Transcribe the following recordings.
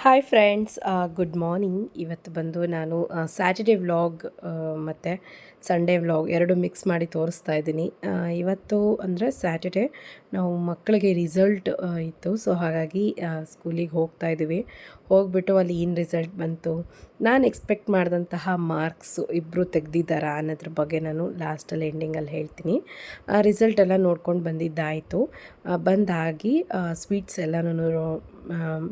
Hi friends good morning ಇವತ್ತು ಬಂದು ನಾನು ಸ್ಯಾಟರ್ಡೇ ವ್ಲಾಗ್ ಮತ್ತು ಸಂಡೇ ವ್ಲಾಗ್ ಎರಡು ಮಿಕ್ಸ್ ಮಾಡಿ ತೋರಿಸ್ತಾ ಇದ್ದೀನಿ. ಇವತ್ತು ಅಂದರೆ ಸ್ಯಾಟರ್ಡೇ, ನಾವು ಮಕ್ಕಳಿಗೆ ರಿಸಲ್ಟ್ ಇತ್ತು. ಸೊ, ಹಾಗಾಗಿ ಸ್ಕೂಲಿಗೆ ಹೋಗ್ತಾ ಇದ್ದೀವಿ. ಹೋಗ್ಬಿಟ್ಟು ಅಲ್ಲಿ ಏನು ರಿಸಲ್ಟ್ ಬಂತು? ನಾನು ಎಕ್ಸ್ಪೆಕ್ಟ್ ಮಾಡಿದಂತಹ ಮಾರ್ಕ್ಸು ಇಬ್ಬರು ತೆಗೆದಿದ್ದಾರಾ ಅನ್ನೋದ್ರ ಬಗ್ಗೆ ನಾನು ಲಾಸ್ಟಲ್ಲಿ ಎಂಡಿಂಗಲ್ಲಿ ಹೇಳ್ತೀನಿ. ರಿಸಲ್ಟ್ ಎಲ್ಲ ನೋಡ್ಕೊಂಡು ಬಂದಿದ್ದಾಯಿತು. ಬಂದಾಗಿ ಸ್ವೀಟ್ಸ್ ಎಲ್ಲನೂ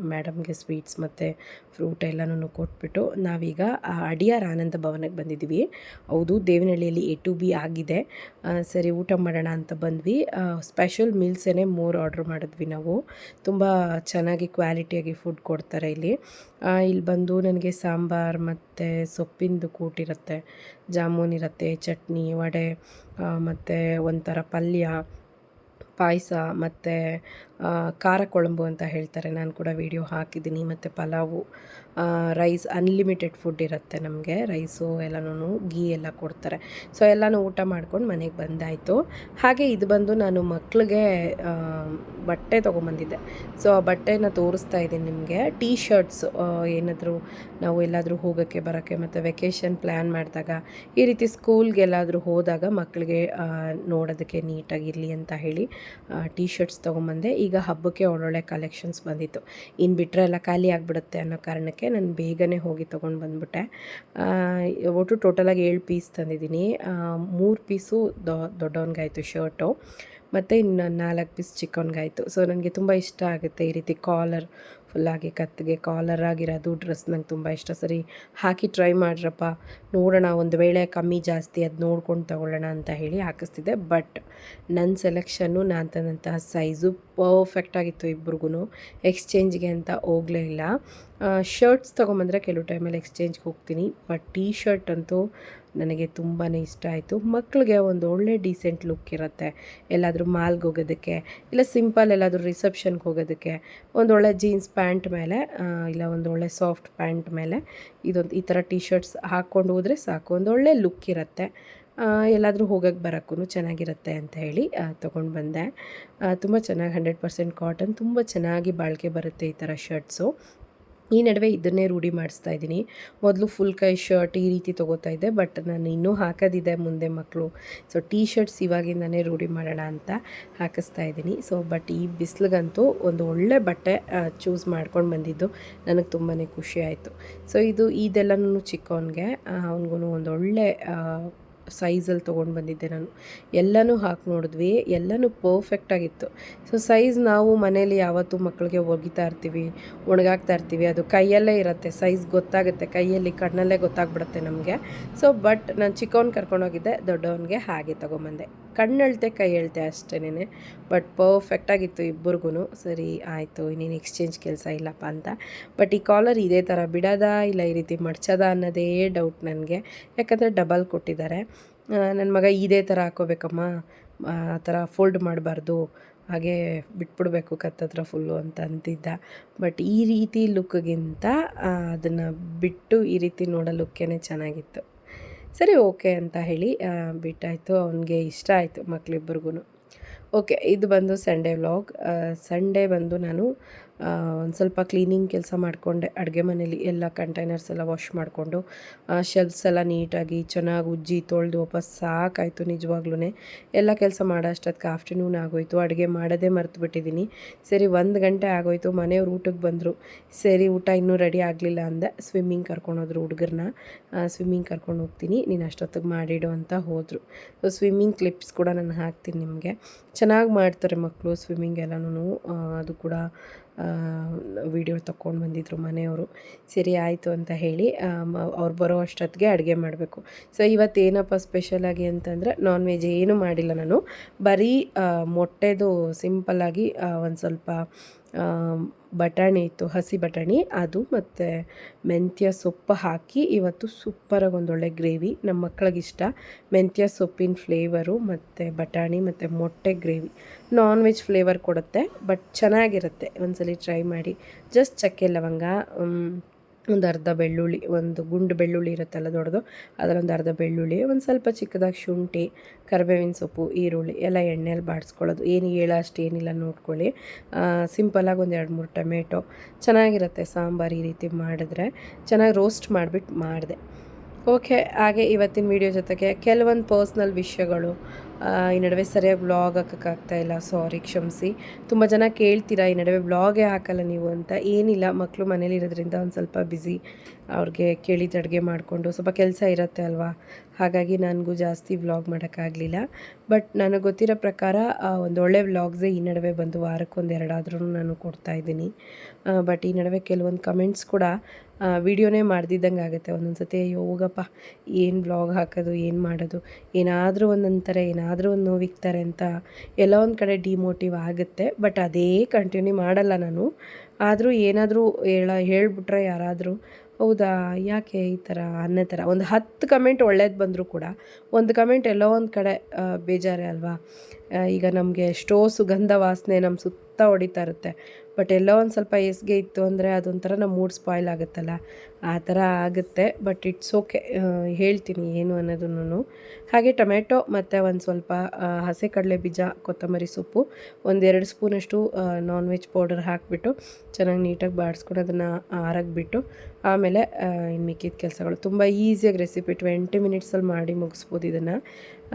ಮೇಡಮ್ಗೆ ಸ್ವೀಟ್ಸ್ ಮತ್ತು ಫ್ರೂಟ್ ಎಲ್ಲನೂ ಕೊಟ್ಬಿಟ್ಟು ನಾವೀಗ ಆ, ಅಡಿಯಾರ್ ಆನಂದ ಭವನಕ್ಕೆ ಬಂದಿದ್ದೀವಿ. ಹೌದು ದೇವನಹಳ್ಳಿಯಲ್ಲಿ ಎ ಟು ಬಿ ಆಗಿದೆ. ಸರಿ, ಊಟ ಮಾಡೋಣ ಅಂತ ಬಂದ್ವಿ. ಸ್ಪೆಷಲ್ ಮೀಲ್ಸೇ ಮೋರ್ ಆರ್ಡ್ರ್ ಮಾಡಿದ್ವಿ ನಾವು. ತುಂಬ ಚೆನ್ನಾಗಿ ಕ್ವಾಲಿಟಿಯಾಗಿ ಫುಡ್ ಕೊಡ್ತಾರೆ ಇಲ್ಲಿ. ಇಲ್ಲಿ ಬಂದು ನನಗೆ ಸಾಂಬಾರು ಮತ್ತು ಸೊಪ್ಪಿಂದು ಕೂಟಿರುತ್ತೆ ಜಾಮೂನ್ ಇರುತ್ತೆ, ಚಟ್ನಿ, ವಡೆ ಮತ್ತು ಒಂಥರ ಪಲ್ಯ ಪಾಯಸ ಮತ್ತು ಖಾರ ಕೊಳಂಬು ಅಂತ ಹೇಳ್ತಾರೆ. ನಾನು ಕೂಡ ವಿಡಿಯೋ ಹಾಕಿದ್ದೀನಿ. ಮತ್ತು ಪಲಾವು ರೈಸ್ ಅನ್ಲಿಮಿಟೆಡ್ ಫುಡ್ ಇರುತ್ತೆ ನಮಗೆ. ರೈಸು ಎಲ್ಲನೂ ಗೀ ಎಲ್ಲ ಕೊಡ್ತಾರೆ. ಸೊ ಎಲ್ಲನೂ ಊಟ ಮಾಡ್ಕೊಂಡು ಮನೆಗೆ ಬಂದಾಯಿತು. ಹಾಗೆ ಇದು ಬಂದು ನಾನು ಮಕ್ಕಳಿಗೆ ಬಟ್ಟೆ ತೊಗೊಂಬಂದಿದ್ದೆ. ಸೊ ಆ ಬಟ್ಟೆನ ತೋರಿಸ್ತಾ ಇದ್ದೀನಿ ನಿಮಗೆ. ಟೀ ಶರ್ಟ್ಸ್ ಏನಾದರೂ ನಾವು ಎಲ್ಲಾದರೂ ಹೋಗೋಕ್ಕೆ, ಬರೋಕ್ಕೆ ಮತ್ತು ವೆಕೇಷನ್ ಪ್ಲ್ಯಾನ್ ಮಾಡಿದಾಗ, ಈ ರೀತಿ ಸ್ಕೂಲ್ಗೆಲ್ಲಾದರೂ ಹೋದಾಗ ಮಕ್ಕಳಿಗೆ ನೋಡೋದಕ್ಕೆ ನೀಟಾಗಿರಲಿ ಅಂತ ಹೇಳಿ ಟೀ ಶರ್ಟ್ಸ್ ತೊಗೊಂಬಂದೆ. ಈಗ ಹಬ್ಬಕ್ಕೆ ಒಳ್ಳೊಳ್ಳೆ ಕಲೆಕ್ಷನ್ಸ್ ಬಂದಿತ್ತು. ಇನ್ನು ಬಿಟ್ಟರೆ ಎಲ್ಲ ಖಾಲಿ ಆಗಿಬಿಡುತ್ತೆ ಅನ್ನೋ ಕಾರಣಕ್ಕೆ ನಾನು ಬೇಗನೆ ಹೋಗಿ ತೊಗೊಂಡು ಬಂದ್ಬಿಟ್ಟೆ ಒಟ್ಟು ಟೋಟಲಾಗಿ ಏಳು ಪೀಸ್ ತಂದಿದ್ದೀನಿ. ಮೂರು ಪೀಸು ದೊಡ್ಡವನಿಗಾಯಿತು ಶರ್ಟು ಮತ್ತು ಇನ್ನು ನಾಲ್ಕು ಪೀಸ್ ಚಿಕ್ಕವನಿಗಾಯಿತು. ಸೊ ನನಗೆ ತುಂಬ ಇಷ್ಟ ಆಗುತ್ತೆ ಈ ರೀತಿ ಕಾಲರ್ ಫುಲ್ಲಾಗಿ ಕತ್ತಿಗೆ ಕಾಲರ್ ಆಗಿರೋದು ಡ್ರೆಸ್ ನಂಗೆ ತುಂಬ ಇಷ್ಟ. ಸರಿ, ಹಾಕಿ ಟ್ರೈ ಮಾಡ್ರಪ್ಪ. ನೋಡೋಣ, ಒಂದು ವೇಳೆ ಕಮ್ಮಿ ಜಾಸ್ತಿ ಅದು ನೋಡ್ಕೊಂಡು ತಗೊಳ್ಳೋಣ ಅಂತ ಹೇಳಿ ಹಾಕಿಸ್ತಿದ್ದೆ. ಬಟ್ ನನ್ನ ಸೆಲೆಕ್ಷನ್ನು ನಾನು ತಂದಂತಹ ಸೈಜು ಪರ್ಫೆಕ್ಟಾಗಿತ್ತು ಇಬ್ರಿಗೂ ಎಕ್ಸ್ಚೇಂಜ್ಗೆ ಅಂತ ಹೋಗಲೇ ಇಲ್ಲ. ಶರ್ಟ್ಸ್ ತೊಗೊಂಬಂದರೆ ಕೆಲವು ಟೈಮಲ್ಲಿ ಎಕ್ಸ್ಚೇಂಜ್ಗೆ ಹೋಗ್ತೀನಿ. ಬಟ್ ಟೀ ಶರ್ಟ್ ಅಂತೂ ನನಗೆ ತುಂಬಾ ಇಷ್ಟ ಆಯಿತು. ಮಕ್ಕಳಿಗೆ ಒಂದು ಒಳ್ಳೆ ಡೀಸೆಂಟ್ ಲುಕ್ ಇರುತ್ತೆ. ಎಲ್ಲಾದರೂ ಮಾಲ್ಗೆ ಹೋಗೋದಕ್ಕೆ, ಇಲ್ಲ ಸಿಂಪಲ್ ಎಲ್ಲಾದರೂ ರಿಸೆಪ್ಷನ್ಗೆ ಹೋಗೋದಕ್ಕೆ, ಒಂದು ಒಳ್ಳೆ ಜೀನ್ಸ್ ಪ್ಯಾಂಟ್ ಮೇಲೆ ಇಲ್ಲ ಒಂದು ಒಳ್ಳೆ ಸಾಫ್ಟ್ ಪ್ಯಾಂಟ್ ಮೇಲೆ ಇದೊಂದು ಈ ಥರ ಟಿ ಶರ್ಟ್ಸ್ ಹಾಕ್ಕೊಂಡು ಹೋದರೆ ಸಾಕು. ಒಂದು ಒಳ್ಳೆ ಲುಕ್ ಇರುತ್ತೆ. ಎಲ್ಲಾದರೂ ಹೋಗೋಕ್ಕೆ ಬರೋಕ್ಕೂ ಚೆನ್ನಾಗಿರುತ್ತೆ ಅಂತ ಹೇಳಿ ತೊಗೊಂಡು ಬಂದೆ. ತುಂಬ ಚೆನ್ನಾಗಿ ಹಂಡ್ರೆಡ್ ಪರ್ಸೆಂಟ್ ಕಾಟನ್ ತುಂಬ ಚೆನ್ನಾಗಿ ಬಾಳಿಕೆ ಬರುತ್ತೆ ಈ ಥರ ಶರ್ಟ್ಸು ಈ ನಡುವೆ ಇದನ್ನೇ ರೂಢಿ ಮಾಡಿಸ್ತಾ ಇದ್ದೀನಿ. ಮೊದಲು ಫುಲ್ ಕೈ ಶರ್ಟ್ ಈ ರೀತಿ ತೊಗೋತಾ ಇದ್ದೆ ಬಟ್ ನಾನು ಇನ್ನೂ ಹಾಕೋದಿದೆ ಮುಂದೆ ಮಕ್ಕಳು ಸೊ ಟೀ ಶರ್ಟ್ಸ್ ಇವಾಗಿಂದನೇ ರೂಢಿ ಮಾಡೋಣ ಅಂತ ಹಾಕಿಸ್ತಾ ಇದ್ದೀನಿ. ಸೊ ಬಟ್ ಈ ಬಿಸಿಲಿಗಂತೂ ಒಂದು ಒಳ್ಳೆ ಬಟ್ಟೆ ಚೂಸ್ ಮಾಡ್ಕೊಂಡು ಬಂದಿದ್ದು ನನಗೆ ತುಂಬಾ ಖುಷಿ ಆಯಿತು. ಸೊ ಇದು ಇದೆಲ್ಲನೂ ಚಿಕ್ಕವನಿಗೆ ಅವನಿಗೂ ಒಂದು ಒಳ್ಳೆ ಸೈಜಲ್ಲಿ ತೊಗೊಂಡು ಬಂದಿದ್ದೆ ನಾನು. ಎಲ್ಲನೂ ಹಾಕಿ ನೋಡಿದ್ವಿ. ಎಲ್ಲನೂ ಪರ್ಫೆಕ್ಟಾಗಿತ್ತು ಸೊ ಸೈಜ್ ನಾವು ಮನೇಲಿ ಯಾವತ್ತೂ ಮಕ್ಕಳಿಗೆ ಒಗಿತಾ ಇರ್ತೀವಿ, ಒಣಗಾಕ್ತಾ ಇರ್ತೀವಿ. ಅದು ಕೈಯಲ್ಲೇ ಇರುತ್ತೆ. ಸೈಜ್ ಗೊತ್ತಾಗುತ್ತೆ. ಕೈಯಲ್ಲಿ, ಕಣ್ಣಲ್ಲೇ ಗೊತ್ತಾಗ್ಬಿಡುತ್ತೆ ನಮಗೆ. ಸೊ ಬಟ್ ನಾನು ಚಿಕ್ಕವನ್ ಕರ್ಕೊಂಡೋಗಿದ್ದೆ. ದೊಡ್ಡವನಿಗೆ ಹಾಗೆ ತೊಗೊಂಬಂದೆ. ಕಣ್ಣಳ್ತೆ ಕೈ ಹೇಳ್ತೆ ಅಷ್ಟೇನೆ ಬಟ್ ಪರ್ಫೆಕ್ಟಾಗಿತ್ತು ಇಬ್ಬರಿಗೂ ಸರಿ, ಆಯಿತು, ಇನ್ನೇನು ಎಕ್ಸ್ಚೇಂಜ್ ಕೆಲಸ ಇಲ್ಲಪ್ಪ ಅಂತ. ಬಟ್ ಈ ಕಾಲರ್ ಇದೇ ಥರ ಬಿಡೋದ ಇಲ್ಲ ಈ ರೀತಿ, ಮಡ್ಚದ ಅನ್ನೋದೇ ಡೌಟ್ ನನಗೆ. ಯಾಕಂದರೆ ಡಬಲ್ ಕೊಟ್ಟಿದ್ದಾರೆ. ನನ್ನ ಮಗ ಇದೇ ಥರ ಹಾಕೋಬೇಕಮ್ಮ. ಆ ಥರ ಫೋಲ್ಡ್ ಮಾಡಬಾರ್ದು. ಹಾಗೆ ಬಿಟ್ಬಿಡ್ಬೇಕು ಕತ್ತತ್ರ ಫುಲ್ಲು ಅಂತ ಅಂತಿದ್ದ. ಬಟ್ ಈ ರೀತಿ ಲುಕ್ಗಿಂತ ಅದನ್ನು ಬಿಟ್ಟು ಈ ರೀತಿ ನೋಡೋ ಲುಕ್ಕೇ ಚೆನ್ನಾಗಿತ್ತು. ಸರಿ, ಓಕೆ ಅಂತ ಹೇಳಿ ಬಿಟ್ಟಾಯಿತು. ಅವನಿಗೆ ಇಷ್ಟ ಆಯಿತು ಮಕ್ಕಳಿಬ್ಬರಿಗೂ ಓಕೆ, ಇದು ಬಂದು ಸಂಡೇ ವ್ಲಾಗ್ ಸಂಡೇ ಬಂದು ನಾನು ಒಂದು ಸ್ವಲ್ಪ ಕ್ಲೀನಿಂಗ್ ಕೆಲಸ ಮಾಡಿಕೊಂಡೆ. ಅಡುಗೆ ಮನೇಲಿ ಎಲ್ಲ ಕಂಟೈನರ್ಸ್ ಎಲ್ಲ ವಾಶ್ ಮಾಡಿಕೊಂಡು ಶೆಲ್ಫ್ಸ್ ಎಲ್ಲ ನೀಟಾಗಿ ಚೆನ್ನಾಗಿ ಉಜ್ಜಿ ತೊಳೆದು ವಾಪಸ್ ಸಾಕಾಯಿತು ನಿಜವಾಗ್ಲೂ ಎಲ್ಲ ಕೆಲಸ ಮಾಡೋ ಅಷ್ಟೊತ್ತಿಗೆ ಆಫ್ಟರ್ನೂನ್ ಆಗೋಯ್ತು. ಅಡುಗೆ ಮಾಡೋದೇ ಮರೆತು ಬಿಟ್ಟಿದ್ದೀನಿ ಸರಿ, ಒಂದು ಗಂಟೆ ಆಗೋಯ್ತು. ಮನೆಯವ್ರು ಊಟಕ್ಕೆ ಬಂದರು. ಸರಿ, ಊಟ ಇನ್ನೂ ರೆಡಿ ಆಗಲಿಲ್ಲ ಅಂದೆ. ಸ್ವಿಮ್ಮಿಂಗ್ ಕರ್ಕೊಂಡೋದ್ರು ಹುಡುಗರನ್ನ ಸ್ವಿಮ್ಮಿಂಗ್ ಕರ್ಕೊಂಡು ಹೋಗ್ತೀನಿ. ನೀನು ಅಷ್ಟೊತ್ತಿಗೆ ಮಾಡಿಡು ಅಂತ ಹೋದರು. ಸೊ ಸ್ವಿಮ್ಮಿಂಗ್ ಕ್ಲಿಪ್ಸ್ ಕೂಡ ನಾನು ಹಾಕ್ತೀನಿ ನಿಮಗೆ. ಚೆನ್ನಾಗಿ ಮಾಡ್ತಾರೆ ಮಕ್ಕಳು ಸ್ವಿಮ್ಮಿಂಗ್ ಎಲ್ಲನೂ ಅದು ಕೂಡ ವಿಡಿಯೋ ತಗೊಂಡು ಬಂದಿದ್ರು ಮನೆಯವರು. ಸರಿ, ಆಯಿತು ಅಂತ ಹೇಳಿ ಅವ್ರು ಬರೋ ಅಷ್ಟೊತ್ತಿಗೆ ಅಡುಗೆ ಮಾಡಬೇಕು. ಸೊ ಇವತ್ತು ಏನಪ್ಪ ಸ್ಪೆಷಲಾಗಿ ಅಂತಂದರೆ ನಾನ್ ವೆಜ್ ಏನೂ ಮಾಡಿಲ್ಲ ನಾನು. ಬರೀ ಮೊಟ್ಟೆದು ಸಿಂಪಲ್ಲಾಗಿ ಒಂದು ಸ್ವಲ್ಪ ಬಟಾಣಿ ಇತ್ತು, ಹಸಿ ಬಟಾಣಿ, ಅದು ಮತ್ತು ಮೆಂತ್ಯ ಸೊಪ್ಪು ಹಾಕಿ ಇವತ್ತು ಸೂಪರಾಗಿ ಒಂದೊಳ್ಳೆ ಗ್ರೇವಿ. ನಮ್ಮ ಮಕ್ಕಳಿಗಿಷ್ಟ ಮೆಂತ್ಯ ಸೊಪ್ಪಿನ ಫ್ಲೇವರು ಮತ್ತು ಬಟಾಣಿ ಮತ್ತು ಮೊಟ್ಟೆ ಗ್ರೇವಿ. ನಾನ್ ವೆಜ್ ಫ್ಲೇವರ್ ಕೊಡುತ್ತೆ, ಬಟ್ ಚೆನ್ನಾಗಿರುತ್ತೆ. ಒಂದ್ಸಲಿ ಟ್ರೈ ಮಾಡಿ. ಜಸ್ಟ್ ಚಕ್ಕೆ ಲವಂಗ ಒಂದು ಅರ್ಧ ಬೆಳ್ಳುಳ್ಳಿ, ಒಂದು ಗುಂಡು ಬೆಳ್ಳುಳ್ಳಿ ಇರುತ್ತಲ್ಲ ದೊಡ್ಡದು ಅದರೊಂದು ಅರ್ಧ ಬೆಳ್ಳುಳ್ಳಿ, ಒಂದು ಸ್ವಲ್ಪ ಚಿಕ್ಕದಾಗಿ ಶುಂಠಿ, ಕರಿಬೇವಿನ ಸೊಪ್ಪು, ಈರುಳ್ಳಿ, ಎಲ್ಲ ಎಣ್ಣೆಯಲ್ಲಿ ಬಾಡಿಸ್ಕೊಳ್ಳೋದು. ಏನು ಹೇಳೋ ಅಷ್ಟು ಏನಿಲ್ಲ, ನೋಡ್ಕೊಳ್ಳಿ. ಸಿಂಪಲಾಗಿ ಒಂದು ಎರಡು ಮೂರು ಟೊಮೆಟೊ. ಚೆನ್ನಾಗಿರುತ್ತೆ ಸಾಂಬಾರು ಈ ರೀತಿ ಮಾಡಿದ್ರೆ. ಚೆನ್ನಾಗಿ ರೋಸ್ಟ್ ಮಾಡಿಬಿಟ್ಟು ಮಾಡಿದೆ. ಓಕೆ, ಹಾಗೆ ಇವತ್ತಿನ ವಿಡಿಯೋ ಜೊತೆಗೆ ಕೆಲವೊಂದು ಪರ್ಸ್ನಲ್ ವಿಷಯಗಳು. ಈ ನಡುವೆ ಸರಿಯಾಗಿ ಬ್ಲಾಗ್ ಹಾಕೋಕ್ಕಾಗ್ತಾ ಇಲ್ಲ ಸಾರಿ ಕ್ಷಮಿಸಿ. ತುಂಬ ಜನ ಕೇಳ್ತೀರಾ, ಈ ನಡುವೆ ಬ್ಲಾಗೇ ಹಾಕಲ್ಲ ನೀವು ಅಂತ? ಏನಿಲ್ಲ ಮಕ್ಕಳು ಮನೇಲಿ ಇರೋದ್ರಿಂದ ಒಂದು ಸ್ವಲ್ಪ ಬ್ಯುಸಿ ಅವ್ರಿಗೆ ಕೇಳಿದ ಅಡುಗೆ ಮಾಡಿಕೊಂಡು ಸ್ವಲ್ಪ ಕೆಲಸ ಇರುತ್ತೆ ಅಲ್ವಾ? ಹಾಗಾಗಿ ನನಗೂ ಜಾಸ್ತಿ ವ್ಲಾಗ್ ಮಾಡೋಕ್ಕಾಗಲಿಲ್ಲ. ಬಟ್ ನನಗೆ ಗೊತ್ತಿರೋ ಪ್ರಕಾರ ಒಂದು ಒಳ್ಳೆ ವ್ಲಾಗ್ಸೇ ಈ ನಡುವೆ ಬಂದು ವಾರಕ್ಕೊಂದು ಎರಡಾದ್ರೂ ನಾನು ಕೊಡ್ತಾ ಇದ್ದೀನಿ. ಬಟ್ ಈ ನಡುವೆ ಕೆಲವೊಂದು ಕಮೆಂಟ್ಸ್ ಕೂಡ ವಿಡಿಯೋನೇ ಮಾಡ್ದಿದ್ದಂಗೆ ಆಗುತ್ತೆ. ಒಂದೊಂದು ಸತಿ ಅಯ್ಯೋ, ಹೋಗಪ್ಪ. ಏನು ಬ್ಲಾಗ್ ಹಾಕೋದು, ಏನು ಮಾಡೋದು? ಏನಾದರೂ ಒಂದಂತಾರೆ ಏನಾದರೂ ಒಂದು ನೋವಿಕ್ತಾರೆ ಅಂತ ಎಲ್ಲ ಒಂದು ಕಡೆ ಡಿಮೋಟಿವ್ ಆಗುತ್ತೆ. ಬಟ್ ಅದೇ ಕಂಟಿನ್ಯೂ ಮಾಡಲ್ಲ ನಾನು. ಆದರೂ ಏನಾದರೂ ಹೇಳ, ಹೇಳ್ಬಿಟ್ರೆ ಯಾರಾದರೂ, ಹೌದಾ? ಯಾಕೆ ಈ ಥರ ಅನ್ನೋ ಥರ ಒಂದು ಹತ್ತು ಕಮೆಂಟ್ ಒಳ್ಳೇದು ಬಂದರೂ ಕೂಡ, ಒಂದು ಕಮೆಂಟ್ ಎಲ್ಲೋ ಒಂದು ಕಡೆ ಬೇಜಾರೇ ಅಲ್ವಾ? ಈಗ ನಮಗೆ ಎಷ್ಟೋ ಸುಗಂಧ ವಾಸನೆ ನಮ್ಮ ಸುತ್ತ ಹೊಡಿತಾ ಇರುತ್ತೆ. ಬಟ್ ಎಲ್ಲೋ ಒಂದು ಸ್ವಲ್ಪ ಎಸ್ಗೆ ಇತ್ತು ಅಂದರೆ ಅದೊಂಥರ ನಮ್ಮ ಮೂಡ್ ಸ್ಪಾಯ್ಲ್ ಆಗುತ್ತಲ್ಲ. ಆ ಥರ ಆಗುತ್ತೆ ಬಟ್ ಇಟ್ಸ್ ಓಕೆ ಹೇಳ್ತೀನಿ ಏನು ಅನ್ನೋದನ್ನು. ಹಾಗೆ ಟೊಮೆಟೊ ಮತ್ತು ಒಂದು ಸ್ವಲ್ಪ ಹಸೆ ಕಡಲೆ ಬೀಜ, ಕೊತ್ತಂಬರಿ ಸೊಪ್ಪು ಒಂದೆರಡು ಸ್ಪೂನಷ್ಟು ನಾನ್ ವೆಜ್ ಪೌಡರ್ ಹಾಕಿಬಿಟ್ಟು ಚೆನ್ನಾಗಿ ನೀಟಾಗಿ ಬಾಡಿಸ್ಕೊಂಡು ಅದನ್ನು ಆರಗ್ಬಿಟ್ಟು ಆಮೇಲೆ ಇನ್ನು ಮಿಕ್ಕಿದ ಕೆಲಸಗಳು. ತುಂಬ ಈಸಿಯಾಗಿ ರೆಸಿಪಿ ಟ್ವೆಂಟಿ ಮಿನಿಟ್ಸಲ್ಲಿ ಮಾಡಿ ಮುಗಿಸ್ಬೋದು ಇದನ್ನು.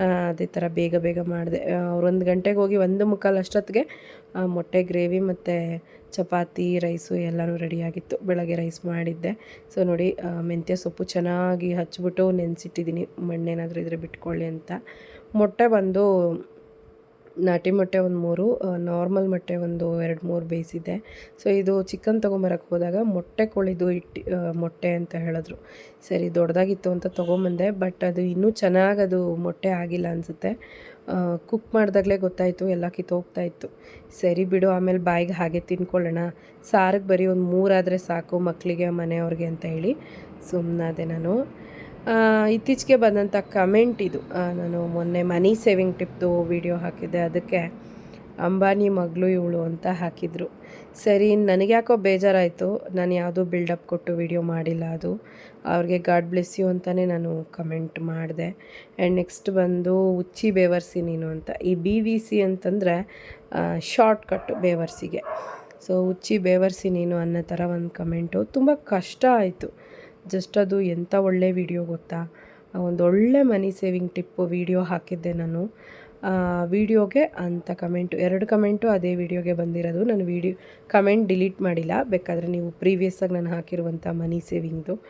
ಅದೇ ಥರ ಬೇಗ ಬೇಗ ಮಾಡಿದೆ. ಅವ್ರು ಒಂದು ಗಂಟೆಗೆ ಹೋಗಿ ಒಂದು ಮುಕ್ಕಾಲು ಅಷ್ಟೊತ್ತಿಗೆ ಮೊಟ್ಟೆ, ಗ್ರೇವಿ ಮತ್ತು ಚಪಾತಿ, ರೈಸು ಎಲ್ಲನೂ ರೆಡಿಯಾಗಿತ್ತು ಬೆಳಗ್ಗೆ ರೈಸ್ ಮಾಡಿದ್ದೆ. ಸೊ ನೋಡಿ ಮೆಂತ್ಯ ಸೊಪ್ಪು ಚೆನ್ನಾಗಿ ಹಚ್ಬಿಟ್ಟು ನೆನೆಸಿಟ್ಟಿದ್ದೀನಿ ಮಣ್ಣೇನಾದರೂ ಇದ್ರೆ ಬಿಟ್ಕೊಳ್ಳಿ ಅಂತ. ಮೊಟ್ಟೆ ಬಂದು ನಾಟಿ ಮೊಟ್ಟೆ ಒಂದು ಮೂರು ನಾರ್ಮಲ್ ಮೊಟ್ಟೆ ಒಂದು ಎರಡು ಮೂರು ಬೇಯಿಸಿದ್ದೆ. ಸೊ ಇದು ಚಿಕನ್ ತೊಗೊಂಬರಕ್ಕೆ ಹೋದಾಗ ಮೊಟ್ಟೆ ಕೊಳಿದು ಇಟ್ಟು ಮೊಟ್ಟೆ ಅಂತ ಹೇಳಿದ್ರು. ಸರಿ ದೊಡ್ಡದಾಗಿತ್ತು ಅಂತ ತೊಗೊಂಬಂದೆ, ಬಟ್ ಅದು ಇನ್ನೂ ಚೆನ್ನಾಗಿ ಅದು ಮೊಟ್ಟೆ ಆಗಿಲ್ಲ ಅನಿಸುತ್ತೆ. ಕುಕ್ ಮಾಡಿದಾಗಲೇ ಗೊತ್ತಾಯಿತು, ಎಲ್ಲ ಕಿತ್ತೋಗ್ತಾ ಇತ್ತು. ಸರಿ ಬಿಡು, ಆಮೇಲೆ ಬಾಯಿಗೆ ಹಾಗೆ ತಿನ್ಕೊಳ್ಳೋಣ. ಸಾರಿಗೆ ಬರೀ ಒಂದು ಮೂರಾದರೆ ಸಾಕು ಮಕ್ಕಳಿಗೆ ಮನೆಯವ್ರಿಗೆ ಅಂತ ಹೇಳಿ ಸುಮ್ಮನಾದೆ ನಾನು. ಇತ್ತೀಚೆಗೆ ಬಂದಂಥ ಕಮೆಂಟ್ ಇದು. ನಾನು ಮೊನ್ನೆ ಮನಿ ಸೇವಿಂಗ್ ಟಿಪ್ದು ವಿಡಿಯೋ ಹಾಕಿದ್ದೆ. ಅದಕ್ಕೆ ಅಂಬಾನಿ ಮಗಳು ಇವಳು ಅಂತ ಹಾಕಿದರು. ಸರಿ ನನಗೆ ಯಾಕೋ ಬೇಜಾರಾಯಿತು. ನಾನು ಯಾವುದೂ ಬಿಲ್ಡಪ್ ಕೊಟ್ಟು ವಿಡಿಯೋ ಮಾಡಿಲ್ಲ ಅದು. ಅವ್ರಿಗೆ ಗಾಡ್ ಬ್ಲೆಸ್ ಯು ಅಂತಲೇ ನಾನು ಕಮೆಂಟ್ ಮಾಡಿದೆ. ಆ್ಯಂಡ್ ನೆಕ್ಸ್ಟ್ ಬಂದು ಉಚ್ಚಿ ಬೇವರ್ಸಿ ನೀನು ಅಂತ. ಈ ಬಿ ವಿ ಸಿ ಅಂತಂದರೆ ಶಾರ್ಟ್ ಕಟ್ ಬೇವರ್ಸಿಗೆ. ಸೊ ಉಚ್ಚಿ ಬೇವರ್ಸಿ ನೀನು ಅನ್ನೋ ಥರ ಒಂದು ಕಮೆಂಟು ತುಂಬ ಕಷ್ಟ ಆಯಿತು. ಜಸ್ಟ್ ಅದು ಎಂಥ ಒಳ್ಳೆ ವಿಡಿಯೋ ಗೊತ್ತಾ? ಒಂದು ಒಳ್ಳೆ ಮನಿ ಸೇವಿಂಗ್ ಟಿಪ್ಪು ವಿಡಿಯೋ ಹಾಕಿದ್ದೆ ನಾನು. ವಿಡಿಯೋಗೆ ಅಂಥ ಕಮೆಂಟು, ಎರಡು ಕಮೆಂಟು ಅದೇ ವಿಡಿಯೋಗೆ ಬಂದಿರೋದು. ನಾನು ವಿಡಿಯೋ, ಕಮೆಂಟ್ ಡಿಲೀಟ್ ಮಾಡಿಲ್ಲ. ಬೇಕಾದರೆ ನೀವು ಪ್ರೀವಿಯಸ್ಸಾಗಿ ನಾನು ಹಾಕಿರುವಂಥ ಮನಿ ಸೇವಿಂಗ್ದು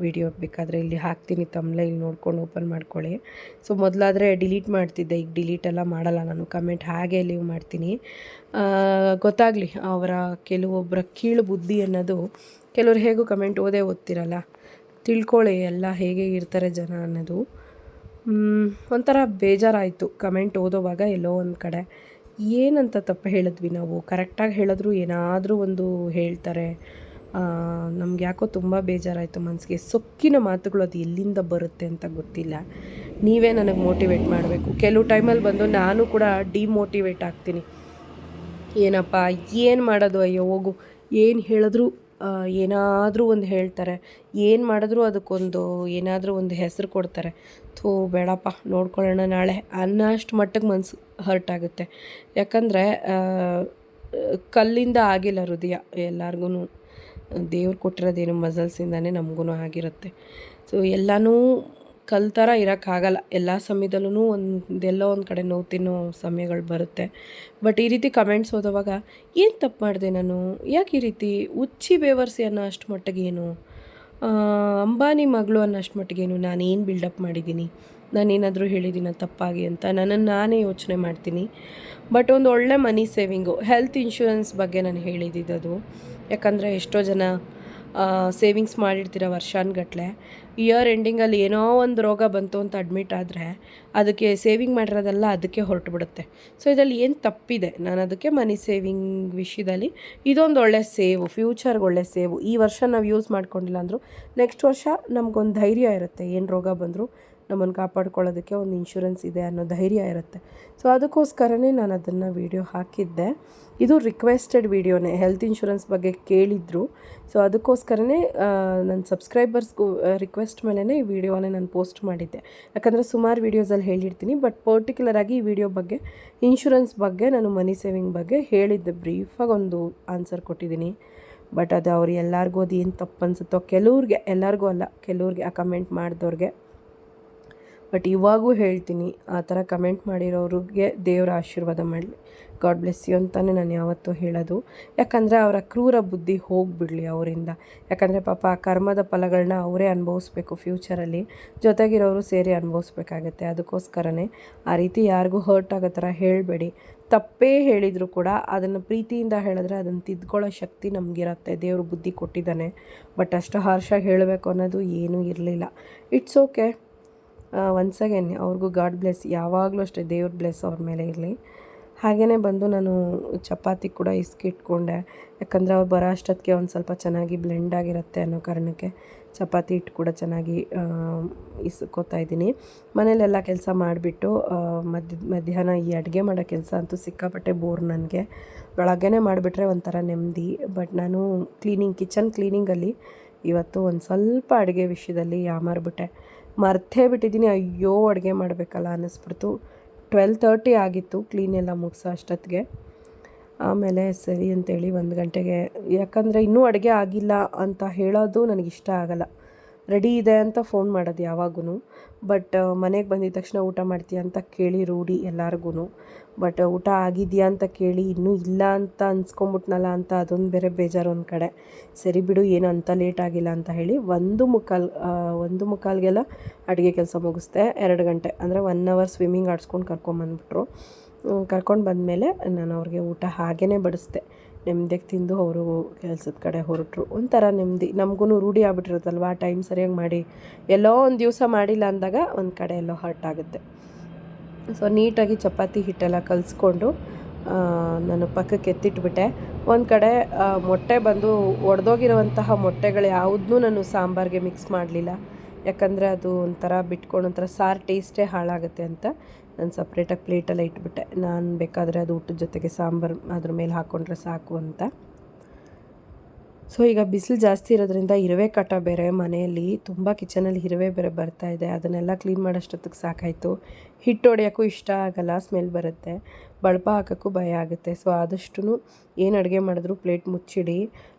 ವಿಡಿಯೋ ಬೇಕಾದರೆ ಇಲ್ಲಿ ಹಾಕ್ತೀನಿ. ತಮ್ಮಲೆ ಇಲ್ಲಿ ನೋಡ್ಕೊಂಡು ಓಪನ್ ಮಾಡ್ಕೊಳ್ಳಿ. ಸೊ, ಮೊದಲಾದರೆ ಡಿಲೀಟ್ ಮಾಡ್ತಿದ್ದೆ. ಈಗ ಡಿಲೀಟ್ ಎಲ್ಲ ಮಾಡಲ್ಲ ನಾನು. ಕಮೆಂಟ್ ಹಾಗೆ ಲೀವ್ ಮಾಡ್ತೀನಿ. ಗೊತ್ತಾಗಲಿ, ಅವರ ಕೆಲವೊಬ್ಬರ ಕೀಳು ಬುದ್ಧಿ ಅನ್ನೋದು. ಕೆಲವ್ರು ಹೇಗೂ ಕಮೆಂಟ್ ಓದೇ ಓದ್ತಿರಲ್ಲ. ತಿಳ್ಕೊಳ್ಳಿ ಎಲ್ಲ ಹೇಗೆ ಇರ್ತಾರೆ ಜನ ಅನ್ನೋದು. ಒಂಥರ ಬೇಜಾರಾಯಿತು ಕಮೆಂಟ್ ಓದೋವಾಗ ಎಲ್ಲೋ ಒಂದು ಕಡೆ. ಏನಂತ ತಪ್ಪು ಹೇಳಿದ್ವಿ ನಾವು? ಕರೆಕ್ಟಾಗಿ ಹೇಳಿದ್ರು ಏನಾದರೂ ಒಂದು ಹೇಳ್ತಾರೆ. ನಮ್ಗೆ ಯಾಕೋ ತುಂಬ ಬೇಜಾರಾಯಿತು ಮನಸ್ಸಿಗೆ ಸೊಕ್ಕಿನ ಮಾತುಗಳು ಅದು ಎಲ್ಲಿಂದ ಬರುತ್ತೆ ಅಂತ ಗೊತ್ತಿಲ್ಲ. ನೀವೇ ನನಗೆ ಮೋಟಿವೇಟ್ ಮಾಡಬೇಕು. ಕೆಲವು ಟೈಮಲ್ಲಿ ಬಂದು ನಾನು ಕೂಡ ಡಿಮೋಟಿವೇಟ್ ಆಗ್ತೀನಿ. ಏನಪ್ಪ, ಏನು ಮಾಡೋದು? ಅಯ್ಯೋ, ಹೋಗು. ಏನು ಹೇಳಿದ್ರು ಏನಾದರೂ ಒಂದು ಹೇಳ್ತಾರೆ. ಏನು ಮಾಡಿದ್ರು ಅದಕ್ಕೊಂದು ಏನಾದರೂ ಒಂದು ಹೆಸರು ಕೊಡ್ತಾರೆ. ಥೂ, ಬೇಡಪ್ಪ, ನೋಡ್ಕೊಳ್ಳೋಣ ನಾಳೆ ಅನ್ನೋಷ್ಟು ಮಟ್ಟಕ್ಕೆ ಮನಸ್ಸು ಹರ್ಟ್ ಆಗುತ್ತೆ. ಯಾಕಂದರೆ ಕಲ್ಲಿಂದ ಆಗಿಲ್ಲ ಹೃದಯ ಎಲ್ಲರಿಗೂ ದೇವ್ರು ಕೊಟ್ಟಿರೋದೇನು ಮಸಲ್ಸಿಂದನೇ ನಮಗೂ ಆಗಿರುತ್ತೆ. ಸೊ ಎಲ್ಲನೂ ಕಲ್ ಥರ ಇರೋಕ್ಕಾಗಲ್ಲ. ಎಲ್ಲ ಸಮಯದಲ್ಲೂ ಒಂದೆಲ್ಲೋ ಒಂದು ಕಡೆ ನೋವು ತಿನ್ನೋ ಸಮಯಗಳು ಬರುತ್ತೆ. ಬಟ್ ಈ ರೀತಿ ಕಮೆಂಟ್ಸ್ ಓದೋವಾಗ, ಏನು ತಪ್ಪು ಮಾಡಿದೆ ನಾನು? ಯಾಕೆ ಈ ರೀತಿ? ಉಚ್ಚಿ ಬೇವರ್ಸಿ ಅನ್ನೋ ಅಷ್ಟು ಮಟ್ಟಿಗೇನು ಅಂಬಾನಿ ಮಗಳು ಅನ್ನೋ ಅಷ್ಟು ಮಟ್ಟಿಗೇನು ನಾನು ಏನು ಬಿಲ್ಡಪ್ ಮಾಡಿದ್ದೀನಿ? ನಾನೇನಾದರೂ ಹೇಳಿದ್ದೀನ ತಪ್ಪಾಗಿ ಅಂತ? ನನ್ನನ್ನು ನಾನೇ ಯೋಚನೆ ಮಾಡ್ತೀನಿ. ಬಟ್ ಒಂದು ಒಳ್ಳೆ ಮನಿ ಸೇವಿಂಗು ಹೆಲ್ತ್ ಇನ್ಶೂರೆನ್ಸ್ ಬಗ್ಗೆ ನಾನು ಹೇಳಿದ್ದಿದ್ದು. ಯಾಕಂದರೆ ಎಷ್ಟೋ ಜನ ಸೇವಿಂಗ್ಸ್ ಮಾಡಿರ್ತೀರ ವರ್ಷಾನ್ಗಟ್ಲೆ ಇಯರ್ ಎಂಡಿಂಗಲ್ಲಿ ಏನೋ ಒಂದು ರೋಗ ಬಂತು ಅಂತ ಅಡ್ಮಿಟ್ ಆದರೆ ಅದಕ್ಕೆ ಸೇವಿಂಗ್ ಮಾಡಿರೋದೆಲ್ಲ ಅದಕ್ಕೆ ಹೊರಟು ಬಿಡುತ್ತೆ ಸೊ ಇದರಲ್ಲಿ ಏನು ತಪ್ಪಿದೆ? ನಾನು ಅದಕ್ಕೆ ಮನಿ ಸೇವಿಂಗ್ ವಿಷಯದಲ್ಲಿ ಇದೊಂದು ಒಳ್ಳೆ ಸೇವು ಫ್ಯೂಚರ್ಗೆ ಒಳ್ಳೆ ಸೇವು. ಈ ವರ್ಷ ನಾವು ಯೂಸ್ ಮಾಡ್ಕೊಂಡಿಲ್ಲ ಅಂದರೂ ನೆಕ್ಸ್ಟ್ ವರ್ಷ ನಮಗೊಂದು ಧೈರ್ಯ ಇರುತ್ತೆ ಏನು ರೋಗ ಬಂದರೂ. ನಮ್ಮನ್ನು ಕಾಪಾಡ್ಕೊಳ್ಳೋದಕ್ಕೆ ಒಂದು ಇನ್ಶೂರೆನ್ಸ್ ಇದೆ ಅನ್ನೋ ಧೈರ್ಯ ಇರುತ್ತೆ. ಸೊ ಅದಕ್ಕೋಸ್ಕರನೇ ನಾನು ಅದನ್ನು ವೀಡಿಯೋ ಹಾಕಿದ್ದೆ. ಇದು ರಿಕ್ವೆಸ್ಟೆಡ್ ವೀಡಿಯೋನೇ ಹೆಲ್ತ್ ಇನ್ಶೂರೆನ್ಸ್ ಬಗ್ಗೆ ಕೇಳಿದ್ರು. ಸೊ ಅದಕ್ಕೋಸ್ಕರನೇ ನನ್ನ ಸಬ್ಸ್ಕ್ರೈಬರ್ಸ್ಗೂ ರಿಕ್ವೆಸ್ಟ್ ಮೇಲೇ ಈ ವಿಡಿಯೋನೇ ನಾನು ಪೋಸ್ಟ್ ಮಾಡಿದ್ದೆ. ಯಾಕಂದರೆ ಸುಮಾರು ವೀಡಿಯೋಸಲ್ಲಿ ಹೇಳಿರ್ತೀನಿ ಬಟ್ ಪರ್ಟಿಕ್ಯುಲರಾಗಿ ಈ ವಿಡಿಯೋ ಬಗ್ಗೆ ಇನ್ಶೂರೆನ್ಸ್ ಬಗ್ಗೆ, ನಾನು ಮನಿ ಸೇವಿಂಗ್ ಬಗ್ಗೆ ಹೇಳಿದ್ದೆ. ಬ್ರೀಫಾಗಿ ಒಂದು ಆನ್ಸರ್ ಕೊಟ್ಟಿದ್ದೀನಿ. ಬಟ್ ಅದು ಅವ್ರು ಎಲ್ಲರಿಗೂ ಅದು ಏನು ತಪ್ಪು ಅನಿಸುತ್ತೋ ಕೆಲವ್ರಿಗೆ, ಎಲ್ಲರಿಗೂ ಅಲ್ಲ, ಕೆಲವ್ರಿಗೆ ಆ ಕಮೆಂಟ್ ಮಾಡಿದವ್ರಿಗೆ ಬಟ್ ಇವಾಗೂ ಹೇಳ್ತೀನಿ, ಆ ಥರ ಕಮೆಂಟ್ ಮಾಡಿರೋರಿಗೆ ದೇವರ ಆಶೀರ್ವಾದ ಮಾಡಲಿ. ಗಾಡ್ ಬ್ಲೆಸ್ ಯು ಅಂತಲೇ ನಾನು ಯಾವತ್ತೂ ಹೇಳೋದು. ಯಾಕಂದರೆ ಅವರ ಕ್ರೂರ ಬುದ್ಧಿ ಹೋಗಿಬಿಡಲಿ ಅವರಿಂದ. ಯಾಕಂದರೆ ಪಾಪ ಆ ಕರ್ಮದ ಫಲಗಳನ್ನ ಅವರೇ ಅನುಭವಿಸ್ಬೇಕು ಫ್ಯೂಚರಲ್ಲಿ. ಜೊತೆಗಿರೋರು ಸೇರಿ ಅನುಭವಿಸ್ಬೇಕಾಗತ್ತೆ. ಅದಕ್ಕೋಸ್ಕರನೇ ಆ ರೀತಿ ಯಾರಿಗೂ ಹರ್ಟ್ ಆಗೋ ಥರ ಹೇಳಬೇಡಿ. ತಪ್ಪೇ ಹೇಳಿದರೂ ಕೂಡ ಅದನ್ನು ಪ್ರೀತಿಯಿಂದ ಹೇಳಿದ್ರೆ ಅದನ್ನು ತಿದ್ಕೊಳ್ಳೋ ಶಕ್ತಿ ನಮಗಿರತ್ತೆ. ದೇವರು ಬುದ್ಧಿ ಕೊಟ್ಟಿದ್ದಾನೆ. ಬಟ್ ಅಷ್ಟು ಹಾರ್ಷಾಗಿ ಹೇಳಬೇಕು ಅನ್ನೋದು ಏನೂ ಇರಲಿಲ್ಲ. ಇಟ್ಸ್ ಓಕೆ ಒನ್ಸ್ ಅಗೇನ್ ಅವ್ರಿಗೂ ಗಾಡ್ ಬ್ಲೆಸ್ ಯಾವಾಗಲೂ ಅಷ್ಟೇ ದೇವ್ರ ಬ್ಲೆಸ್ ಅವ್ರ ಮೇಲೆ ಇರಲಿ. ಹಾಗೆಯೇ ಬಂದು ನಾನು ಚಪಾತಿ ಕೂಡ ಇಸ್ಕಿಟ್ಕೊಂಡೆ. ಯಾಕಂದರೆ ಅವ್ರು ಬರೋ ಅಷ್ಟೊತ್ತಿಗೆ ಒಂದು ಸ್ವಲ್ಪ ಚೆನ್ನಾಗಿ ಬ್ಲೆಂಡ್ ಆಗಿರುತ್ತೆ ಅನ್ನೋ ಕಾರಣಕ್ಕೆ ಚಪಾತಿ ಹಿಟ್ಟು ಕೂಡ ಚೆನ್ನಾಗಿ ಇಸ್ಕೋತಾ ಇದ್ದೀನಿ. ಮನೇಲೆಲ್ಲ ಕೆಲಸ ಮಾಡಿಬಿಟ್ಟು ಮಧ್ಯ, ಮಧ್ಯಾಹ್ನ ಈ ಅಡುಗೆ ಮಾಡೋ ಕೆಲಸ ಅಂತೂ ಸಿಕ್ಕಾಪಟ್ಟೆ ಬೋರ್ ನನಗೆ. ಬೆಳಗ್ಗೆನೇ ಮಾಡಿಬಿಟ್ರೆ ಒಂಥರ ನೆಮ್ಮದಿ. ಬಟ್ ನಾನು ಕ್ಲೀನಿಂಗ್ ಕಿಚನ್ ಕ್ಲೀನಿಂಗಲ್ಲಿ ಇವತ್ತು ಒಂದು ಸ್ವಲ್ಪ ಅಡುಗೆ ವಿಷಯದಲ್ಲಿ ಯಾಮಾರ್ಬಿಟ್ಟೆ. ಮರ್ತೇ ಬಿಟ್ಟಿದ್ದೀನಿ. ಅಯ್ಯೋ, ಅಡುಗೆ ಮಾಡಬೇಕಲ್ಲ ಅನ್ನಿಸ್ಬಿಡ್ತು. ಟ್ವೆಲ್ ತರ್ಟಿ ಆಗಿತ್ತು, ಕ್ಲೀನ್ ಎಲ್ಲ ಮುಗಿಸೋ ಅಷ್ಟೊತ್ತಿಗೆ. ಆಮೇಲೆ ಸರಿ ಅಂತೇಳಿ ಒಂದು ಗಂಟೆಗೆ, ಯಾಕಂದರೆ ಇನ್ನೂ ಅಡುಗೆ ಆಗಿಲ್ಲ ಅಂತ ಹೇಳೋದು ನನಗಿಷ್ಟ ಆಗಲ್ಲ. ರೆಡಿ ಇದೆ ಅಂತ ಫೋನ್ ಮಾಡೋದು ಯಾವಾಗೂ ಬಟ್ ಮನೆಗೆ ಬಂದಿದ ತಕ್ಷಣ ಊಟ ಮಾಡ್ತೀಯ ಅಂತ ಕೇಳಿ ರೂಢಿ ಎಲ್ಲರಿಗೂ ಬಟ್, ಊಟ ಆಗಿದೆಯಾ ಅಂತ ಕೇಳಿ ಇನ್ನೂ ಇಲ್ಲ ಅಂತ ಅನ್ಸ್ಕೊಂಬಿಟ್ನಲ್ಲ ಅಂತ ಅದೊಂದು ಬೇರೆ ಬೇಜಾರು ಒಂದು ಕಡೆ. ಸರಿ ಬಿಡು, ಏನು ಅಂತ ಲೇಟ್ ಆಗಿಲ್ಲ ಅಂತ ಹೇಳಿ ಒಂದು ಮುಕ್ಕಾಲು ಒಂದು ಮುಕ್ಕಾಲ್ಗೆಲ್ಲ ಅಡುಗೆ ಕೆಲಸ ಮುಗಿಸ್ದೆ. ಎರಡು ಗಂಟೆ, ಅಂದರೆ ಒನ್ ಅವರ್ ಸ್ವಿಮ್ಮಿಂಗ್ ಆಡಿಸ್ಕೊಂಡು ಕರ್ಕೊಂಬಂದ್ಬಿಟ್ರು. ಕರ್ಕೊಂಡು ಬಂದಮೇಲೆ ನಾನು ಅವ್ರಿಗೆ ಊಟ ಹಾಗೇ ಬಡಿಸ್ದೆ. ನೆಮ್ಮದಿಗೆ ತಿಂದು ಅವರು ಕೆಲಸದ ಕಡೆ ಹೊರಟರು. ಒಂಥರ ನೆಮ್ಮದಿ. ನಮಗೂ ರೂಢಿ ಆಗ್ಬಿಟ್ಟಿರುತ್ತಲ್ವ? ಟೈಮ್ ಸರಿಯಾಗಿ ಮಾಡಿ, ಎಲ್ಲೋ ಒಂದು ದಿವಸ ಮಾಡಿಲ್ಲ ಅಂದಾಗ ಒಂದು ಕಡೆ ಎಲ್ಲೋ ಹರ್ಟ್ ಆಗುತ್ತೆ. ಸೊ ನೀಟಾಗಿ ಚಪಾತಿ ಹಿಟ್ಟೆಲ್ಲ ಕಲಿಸ್ಕೊಂಡು ನಾನು ಪಕ್ಕಕ್ಕೆ ಎತ್ತಿಟ್ಬಿಟ್ಟೆ. ಒಂದು ಕಡೆ ಮೊಟ್ಟೆ ಬಂದು ಒಡೆದೋಗಿರುವಂತಹ ಮೊಟ್ಟೆಗಳು ಯಾವುದನ್ನೂ ನಾನು ಸಾಂಬಾರಿಗೆ ಮಿಕ್ಸ್ ಮಾಡಲಿಲ್ಲ. ಯಾಕಂದರೆ ಅದು ಒಂಥರ ಬಿಟ್ಕೊಂಡು ಒಂಥರ ಸಾರು ಟೇಸ್ಟೇ ಹಾಳಾಗುತ್ತೆ ಅಂತ. ನಾನು ಸಪ್ರೇಟಾಗಿ ಪ್ಲೇಟೆಲ್ಲ ಇಟ್ಬಿಟ್ಟೆ. ನಾನು ಬೇಕಾದರೆ ಅದು ಊಟದ ಜೊತೆಗೆ ಸಾಂಬಾರು ಅದ್ರ ಮೇಲೆ ಹಾಕ್ಕೊಂಡ್ರೆ ಸಾಕು ಅಂತ. ಸೊ ಈಗ ಬಿಸಿಲು ಜಾಸ್ತಿ ಇರೋದ್ರಿಂದ ಇರುವೆ ಕಟ ಬೇರೆ ಮನೆಯಲ್ಲಿ, ತುಂಬ ಕಿಚನಲ್ಲಿ ಇರುವೆ ಬೇರೆ ಬರ್ತಾ ಇದೆ. ಅದನ್ನೆಲ್ಲ ಕ್ಲೀನ್ ಮಾಡೋಷ್ಟೊತ್ತಿಗೆ ಸಾಕಾಯಿತು. ಹಿಟ್ಟು ಹೊಡೆಯೋಕ್ಕೂ ಇಷ್ಟ ಆಗಲ್ಲ, ಸ್ಮೆಲ್ ಬರುತ್ತೆ. ಬಳಪ ಹಾಕೋಕ್ಕೂ ಭಯ ಆಗುತ್ತೆ. ಸೊ ಆದಷ್ಟು ಏನು ಅಡುಗೆ ಮಾಡಿದ್ರು ಪ್ಲೇಟ್ ಮುಚ್ಚಿಡಿ.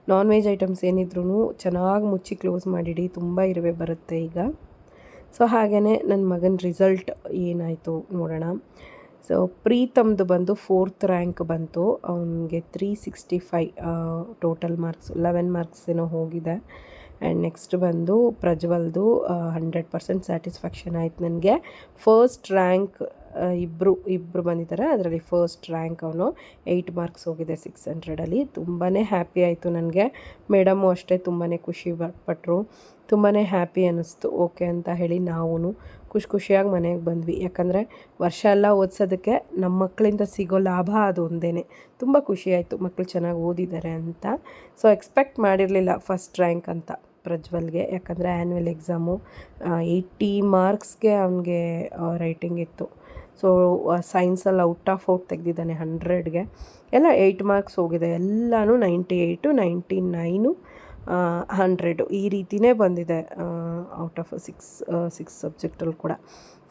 ನಾನ್ ವೆಜ್ ಐಟಮ್ಸ್ ಏನಿದ್ರು ಚೆನ್ನಾಗಿ ಮುಚ್ಚಿ ಕ್ಲೋಸ್ ಮಾಡಿಡಿ. ತುಂಬ ಇರುವೆ ಬರುತ್ತೆ ಈಗ. ಸೊ ಹಾಗೆಯೇ ನನ್ನ ಮಗನ ರಿಸಲ್ಟ್ ಏನಾಯಿತು ನೋಡೋಣ. ಸೊ ಪ್ರೀತಮ್ದು ಬಂದು ಫೋರ್ತ್ ರ್ಯಾಂಕ್ ಬಂತು. ಅವನಿಗೆ three sixty five total marks eleven marks ಏನೋ ಹೋಗಿದೆ. ಆ್ಯಂಡ್ ನೆಕ್ಸ್ಟ್ ಬಂದು ಪ್ರಜ್ವಲ್ದು ಹಂಡ್ರೆಡ್ ಪರ್ಸೆಂಟ್ ಸ್ಯಾಟಿಸ್ಫ್ಯಾಕ್ಷನ್ ಆಯಿತು ನನಗೆ. ಫಸ್ಟ್ ರ್ಯಾಂಕ್ ಇಬ್ಬರು ಇಬ್ಬರು ಬಂದಿದ್ದಾರೆ. ಅದರಲ್ಲಿ ಫಸ್ಟ್ ರ್ಯಾಂಕ್ ಅವನು ಏಯ್ಟ್ ಮಾರ್ಕ್ಸ್ ಹೋಗಿದೆ ಸಿಕ್ಸ್ ಹಂಡ್ರೆಡಲ್ಲಿ ತುಂಬಾ ಹ್ಯಾಪಿ ಆಯಿತು ನನಗೆ. ಮೇಡಮು ಅಷ್ಟೇ ತುಂಬಾ ಖುಷಿ ಪಟ್ಟರು ತುಂಬಾ ಹ್ಯಾಪಿ ಅನ್ನಿಸ್ತು ಓಕೆ ಅಂತ ಹೇಳಿ ನಾವು ಖುಷಿ ಖುಷಿಯಾಗಿ ಮನೆಗೆ ಬಂದ್ವಿ. ಯಾಕಂದರೆ ವರ್ಷ ಎಲ್ಲ ಓದಿಸೋದಕ್ಕೆ ನಮ್ಮ ಮಕ್ಕಳಿಂದ ಸಿಗೋ ಲಾಭ ಅದು ಒಂದೇ ತುಂಬ ಖುಷಿಯಾಯಿತು ಮಕ್ಕಳು ಚೆನ್ನಾಗಿ ಓದಿದ್ದಾರೆ ಅಂತ. ಸೊ ಎಕ್ಸ್ಪೆಕ್ಟ್ ಮಾಡಿರಲಿಲ್ಲ ಫಸ್ಟ್ ರ್ಯಾಂಕ್ ಅಂತ. ಪ್ರಜ್ವಲ್ಗೆ, ಯಾಕಂದರೆ ಆ್ಯನ್ಯುವಲ್ ಎಕ್ಸಾಮು ಏಯ್ಟಿ ಮಾರ್ಕ್ಸ್ಗೆ ಅವನಿಗೆ ರೈಟಿಂಗ್ ಇತ್ತು. ಸೊ ಸೈನ್ಸಲ್ಲಿ ಔಟ್ ಆಫ್ ಔಟ್ ತೆಗೆದಿದ್ದಾನೆ ಹಂಡ್ರೆಡ್ಗೆ ಎಲ್ಲ ಏಯ್ಟ್ ಮಾರ್ಕ್ಸ್ ಹೋಗಿದೆ. ಎಲ್ಲನೂ ninety eight ninety nine hundred ಈ ರೀತಿಯೇ ಬಂದಿದೆ ಔಟ್ ಆಫ್ ಸಿಕ್ಸ್ ಸಿಕ್ಸ್ ಸಬ್ಜೆಕ್ಟಲ್ಲಿ ಕೂಡ.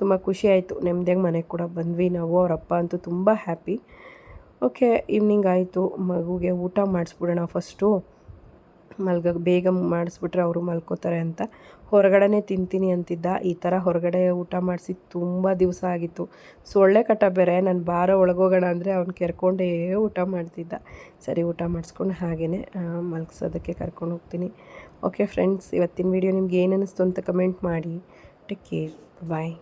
ತುಂಬ ಖುಷಿ ಆಯಿತು. ನೆಮ್ಮದಿಯಾಗಿ ಮನೆಗೆ ಕೂಡ ಬಂದ್ವಿ ನಾವು. ಅವರಪ್ಪ ಅಂತೂ ತುಂಬ ಹ್ಯಾಪಿ ಓಕೆ ಈವ್ನಿಂಗ್ ಆಯಿತು. ಮಗುಗೆ ಊಟ ಮಾಡಿಸ್ಬಿಡೋಣ ಫಸ್ಟು ಮಲ್ಗ, ಬೇಗ ಮಾಡಿಸ್ಬಿಟ್ರೆ ಅವರು ಮಲ್ಕೋತಾರೆ ಅಂತ. ಹೊರಗಡೆನೇ ತಿಂತೀನಿ ಅಂತಿದ್ದ. ಈ ಥರ ಹೊರಗಡೆ ಊಟ ಮಾಡಿಸಿ ತುಂಬ ದಿವಸ ಆಗಿತ್ತು. ಸೊಳ್ಳೆ ಕಟ್ಟ ಬೇರೆ, ನಾನು ಬಾರ ಒಳಗೋಗೋಣ ಅಂದರೆ ಅವ್ನು ಕೆರ್ಕೊಂಡೇ ಊಟ ಮಾಡ್ತಿದ್ದ. ಸರಿ, ಊಟ ಮಾಡಿಸ್ಕೊಂಡು ಹಾಗೆಯೇ ಮಲ್ಗಿಸೋದಕ್ಕೆ ಕರ್ಕೊಂಡು ಹೋಗ್ತೀನಿ. ಓಕೆ ಫ್ರೆಂಡ್ಸ್, ಇವತ್ತಿನ ವೀಡಿಯೋ ನಿಮ್ಗೆ ಏನು ಅನ್ನಿಸ್ತು ಅಂತ ಕಮೆಂಟ್ ಮಾಡಿ. Take care, bye.